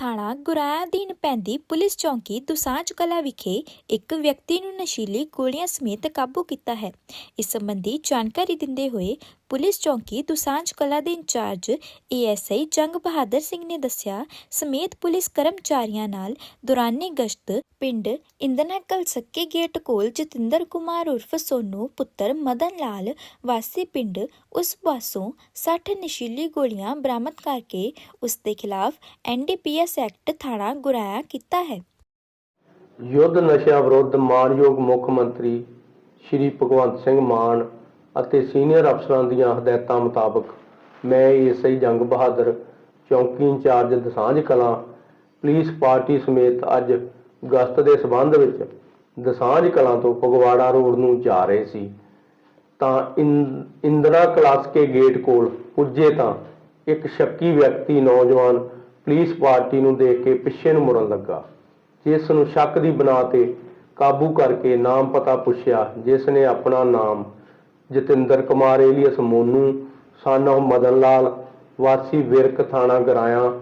ਥਾਣਾ ਗੁਰਾਇਆ ਅਧੀਨ ਪੈਂਦੀ ਪੁਲਿਸ ਚੌਂਕੀ ਦੁਸਾਂਝ ਕਲਾ ਵਿਖੇ ਇੱਕ ਵਿਅਕਤੀ ਨੂੰ ਨਸ਼ੀਲੀ ਗੋਲੀਆਂ ਸਮੇਤ ਕਾਬੂ ਕੀਤਾ ਹੈ। ਇਸ ਸੰਬੰਧੀ ਜਾਣਕਾਰੀ ਦਿੰਦੇ ਹੋਏ ਪੁਲਿਸ ਚੌਂਕੀ ਦੁਸਾਂਝ ਕਲਾ ਦੇ ਇੰਚਾਰਜ ਏਐਸਆਈ ਜੰਗ ਬਹਾਦਰ ਸਿੰਘ ਨੇ ਦੱਸਿਆ, ਸਮੇਤ ਪੁਲਿਸ ਕਰਮਚਾਰੀਆਂ ਨਾਲ ਦੌਰਾਨੇ ਗਸ਼ਤ ਪਿੰਡ ਇੰਦਨਾਕਲ ਸੱਕੇ ਗੇਟ ਕੋਲ ਜਤਿੰਦਰ ਕੁਮਾਰ ਉਰਫ ਸੋਨੂ ਪੁੱਤਰ ਮਦਨ ਲਾਲ ਵਾਸੀ ਪਿੰਡ ਉਸ ਪਾਸੋਂ 60 ਨਸ਼ੀਲੀ ਗੋਲੀਆਂ ਬਰਾਮਦ ਕਰਕੇ ਉਸ ਦੇ ਖਿਲਾਫ ਐਨਡੀਪੀਐਸ ਐਕਟ ਥਾਣਾ ਗੁਰਾਇਆ ਕੀਤਾ ਹੈ। ਯੁੱਧ ਨਸ਼ਿਆਂ ਵਿਰੁੱਧ ਮਾਨਯੋਗ ਮੁੱਖ ਮੰਤਰੀ ਸ਼੍ਰੀ ਭਗਵੰਤ ਸਿੰਘ ਮਾਨ ਅਤੇ ਸੀਨੀਅਰ ਅਫਸਰਾਂ ਦੀਆਂ ਹਦਾਇਤਾਂ ਮੁਤਾਬਕ ਮੈਂ ਏਐਸਆਈ ਜੰਗ ਬਹਾਦਰ ਚੌਂਕੀ in charge Dasanjh Kalan police party ਸਮੇਤ ਅੱਜ ਗਸ਼ਤ ਦੇ ਸਬੰਧ ਵਿੱਚ ਦਸਾਂਝ ਕਲਾਂ ਤੋਂ ਫਗਵਾੜਾ ਰੋਡ ਨੂੰ ਜਾ ਰਹੇ ਸੀ। ਤਾਂ ਇੰ- ਇੰਦਰਾ ਕਲਾਸਕੇ ਗੇਟ ਕੋਲ ਪੁੱਜੇ ਤਾਂ ਇੱਕ ਸ਼ੱਕੀ ਵਿਅਕਤੀ ਨੌਜਵਾਨ ਪੁਲਿਸ ਪਾਰਟੀ ਨੂੰ ਦੇਖ ਕੇ ਪਿੱਛੇ ਨੂੰ ਮੁੜਨ ਲੱਗਾ। ਜਿਸ ਨੂੰ ਸ਼ੱਕ ਦੀ ਬਣਾ ਤੇ ਕਾਬੂ ਕਰਕੇ ਨਾਮ ਪਤਾ ਪੁੱਛਿਆ, ਜਿਸ ਨੇ ਆਪਣਾ ਨਾਮ Jatinder Kumar alias Monu, son of Madan Lal ਵਾਸੀ ਵਿਰਕ ਥਾਣਾ ਗਰਾਇਆ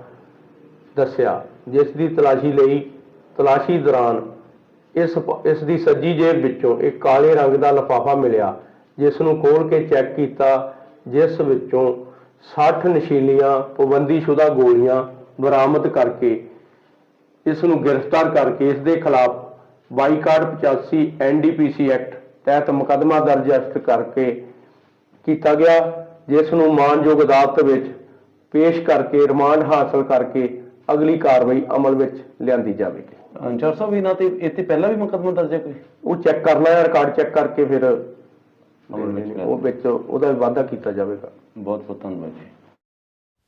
ਦੱਸਿਆ। ਜਿਸ ਦੀ ਤਲਾਸ਼ੀ ਲਈ ਤਲਾਸ਼ੀ ਦੌਰਾਨ ਇਸ ਇਸ ਦੀ ਸੱਜੀ ਜੇਬ ਵਿੱਚੋਂ ਇੱਕ ਕਾਲੇ ਰੰਗ ਦਾ ਲਿਫਾਫਾ ਮਿਲਿਆ, ਜਿਸ ਨੂੰ ਖੋਲ ਕੇ ਚੈੱਕ ਕੀਤਾ, ਜਿਸ ਵਿੱਚੋਂ 60 ਨਸ਼ੀਲੀਆਂ, ਪਾਬੰਦੀਸ਼ੁਦਾ ਗੋਲੀਆਂ ਬਰਾਮਦ ਕਰਕੇ ਇਸ ਨੂੰ ਗ੍ਰਿਫਤਾਰ ਕਰਕੇ ਇਸ ਦੇ ਖਿਲਾਫ ਬਾਈਕਾਟ 85 ਐਨਡੀਪੀਸੀ ਐਕਟ ਤਹਿਤ ਮੁਕੱਦਮਾ ਦਰਜ ਰਜਿਸਟਰ ਕਰਕੇ ਕੀਤਾ ਗਿਆ ਜਿਸ ਨੂੰ ਮਾਨਯੋਗ ਅਦਾਲਤ ਵਿੱਚ ਪੇਸ਼ ਕਰਕੇ ਰਿਮਾਂਡ ਹਾਸਲ ਕਰਕੇ ਅਗਲੀ ਕਾਰਵਾਈ ਅਮਲ ਵਿੱਚ ਲਿਆਂਦੀ ਜਾਵੇਗੀ। ਅੰਚਾਰ ਸਾਹਿਬ ਇਹਨਾਂ ਤੇ ਇੱਥੇ ਪਹਿਲਾਂ ਵੀ ਮੁਕੱਦਮਾ ਦਰਜ ਹੈ ਕੋਈ? ਉਹ ਚੈੱਕ ਕਰਨਾ ਹੈ ਰਿਕਾਰਡ ਚੈੱਕ ਕਰਕੇ ਫਿਰ ਲਿਆ। ਉਹ ਵਿੱਚ ਉਹਦਾ ਵਾਅਦਾ ਕੀਤਾ ਜਾਵੇਗਾ। ਬਹੁਤ ਬਹੁਤ ਧੰਨਵਾਦ ਜੀ।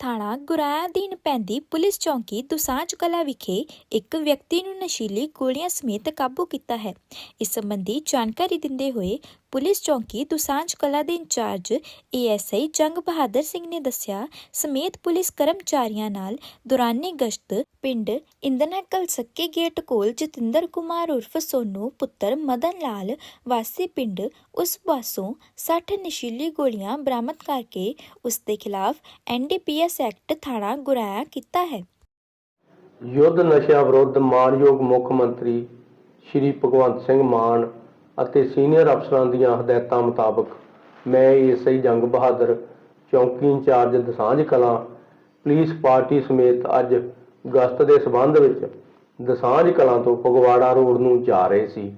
ਥਾਣਾ ਗੁਰਾਇਆ ਦੀਨ ਪੈਂਦੀ ਪੁਲਿਸ ਚੌਂਕੀ ਦੁਸਾਂਝ ਕਲਾ ਵਿਖੇ ਇੱਕ ਵਿਅਕਤੀ ਨੂੰ ਨਸ਼ੀਲੀ ਗੋਲੀਆਂ ਸਮੇਤ ਕਾਬੂ ਕੀਤਾ ਹੈ। ਇਸ ਸੰਬੰਧੀ ਜਾਣਕਾਰੀ ਦਿੰਦੇ ਹੋਏ ਪੁਲਿਸ ਚੌਂਕੀ ਦੁਸਾਂਝ ਕਲਾ ਦੇ ਇੰਚਾਰਜ ਏਐਸਆਈ ਜੰਗ ਬਹਾਦਰ ਸਿੰਘ ਨੇ ਦੱਸਿਆ, ਸਮੇਤ ਪੁਲਿਸ ਕਰਮਚਾਰੀਆਂ ਨਾਲ ਦੌਰਾਨੇ ਗਸ਼ਤ ਪਿੰਡ ਇੰਦਨਾਕਲ ਸੱਕੇ ਗੇਟ ਕੋਲ ਜਤਿੰਦਰ ਕੁਮਾਰ ਉਰਫ ਸੋਨੂ ਪੁੱਤਰ ਮਦਨ ਲਾਲ ਵਾਸੀ ਪਿੰਡ ਉਸ ਪਾਸੋਂ 60 ਨਸ਼ੀਲੀ ਗੋਲੀਆਂ ਬਰਾਮਦ ਕਰਕੇ ਉਸ ਦੇ ਖਿਲਾਫ ਐਨਡੀਪੀਐਸ ਐਕਟ ਥਾਣਾ ਗੁਰਾਇਆ ਕੀਤਾ ਹੈ। ਯੁੱਧ ਨਸ਼ਿਆਂ ਵਿਰੁੱਧ ਮਾਨਯੋਗ ਮੁੱਖ ਮੰਤਰੀ ਸ਼੍ਰੀ ਭਗਵੰਤ ਸਿੰਘ ਮਾਨ ਅਤੇ ਸੀਨੀਅਰ ਅਫਸਰਾਂ ਦੀਆਂ ਹਦਾਇਤਾਂ ਮੁਤਾਬਕ ਮੈਂ ਏਐਸਆਈ ਜੰਗ ਬਹਾਦਰ, ਚੌਂਕੀ in charge Dasanjh Kalan, police party ਸਮੇਤ ਅੱਜ ਗਸ਼ਤ ਦੇ ਸਬੰਧ ਵਿੱਚ ਦਸਾਂਝ ਕਲਾਂ ਤੋਂ ਫਗਵਾੜਾ ਰੋਡ ਨੂੰ ਜਾ ਰਹੇ ਸੀ।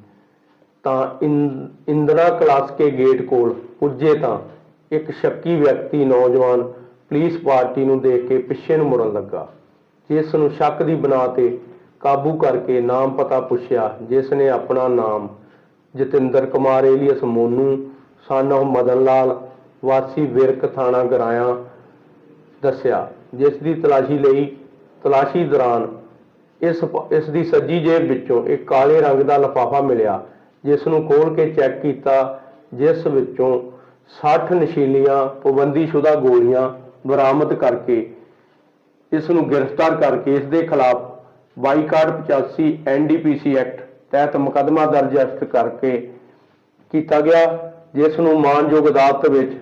ਤਾਂ ਇੰ- ਇੰਦਰਾ ਕਲਾਸਕੇ ਗੇਟ ਕੋਲ ਪੁੱਜੇ ਤਾਂ ਇੱਕ ਸ਼ੱਕੀ ਵਿਅਕਤੀ ਨੌਜਵਾਨ ਪੁਲਿਸ ਪਾਰਟੀ ਨੂੰ ਦੇਖ ਕੇ ਪਿੱਛੇ ਨੂੰ ਮੁੜਨ ਲੱਗਾ। ਜਿਸ ਨੂੰ ਸ਼ੱਕ ਦੀ ਬਣਾ ਤੇ ਕਾਬੂ ਕਰਕੇ ਨਾਮ ਪਤਾ ਪੁੱਛਿਆ, ਜਿਸ ਨੇ ਆਪਣਾ ਨਾਮ Jatinder Kumar alias Monu, son of Madan Lal, ਵਾਸੀ ਵਿਰਕ ਥਾਣਾ ਗਰਾਇਆ ਦੱਸਿਆ। ਜਿਸ ਦੀ ਤਲਾਸ਼ੀ ਲਈ ਤਲਾਸ਼ੀ ਦੌਰਾਨ ਇਸ ਇਸ ਦੀ ਸੱਜੀ ਜੇਬ ਵਿੱਚੋਂ ਇੱਕ ਕਾਲੇ ਰੰਗ ਦਾ ਲਿਫਾਫਾ ਮਿਲਿਆ, ਜਿਸ ਨੂੰ ਖੋਲ ਕੇ ਚੈੱਕ ਕੀਤਾ, ਜਿਸ ਵਿੱਚੋਂ 60 ਨਸ਼ੀਲੀਆਂ, ਪਾਬੰਦੀਸ਼ੁਦਾ ਗੋਲੀਆਂ ਬਰਾਮਦ ਕਰਕੇ ਇਸ ਨੂੰ ਗ੍ਰਿਫਤਾਰ ਕਰਕੇ ਇਸ ਦੇ ਖਿਲਾਫ ਬਾਈਕਾਟ 85 ਐਨਡੀਪੀਸੀ ਐਕਟ ਤਹਿਤ ਮੁਕੱਦਮਾ ਦਰਜ ਰਜਿਸਟਰ ਕਰਕੇ ਕੀਤਾ ਗਿਆ ਜਿਸ ਨੂੰ ਮਾਨਯੋਗ ਅਦਾਲਤ ਵਿੱਚ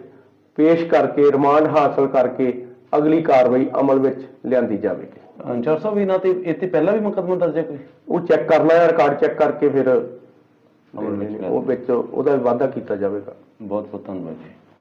ਪੇਸ਼ ਕਰਕੇ ਰਿਮਾਂਡ ਹਾਸਲ ਕਰਕੇ ਅਗਲੀ ਕਾਰਵਾਈ ਅਮਲ ਵਿੱਚ ਲਿਆਂਦੀ ਜਾਵੇਗੀ। ਅੰਚਾਰ ਸਾਹਿਬ ਇਹਨਾਂ ਤੇ ਇੱਥੇ ਪਹਿਲਾਂ ਵੀ ਮੁਕੱਦਮਾ ਦਰਜ ਹੈ ਕੋਈ? ਉਹ ਚੈੱਕ ਕਰਨਾ ਹੈ ਰਿਕਾਰਡ ਚੈੱਕ ਕਰਕੇ ਫਿਰ ਲਿਆ। ਉਹ ਵਿੱਚ ਉਹਦਾ ਵਾਅਦਾ ਕੀਤਾ ਜਾਵੇਗਾ। ਬਹੁਤ ਬਹੁਤ ਧੰਨਵਾਦ ਜੀ।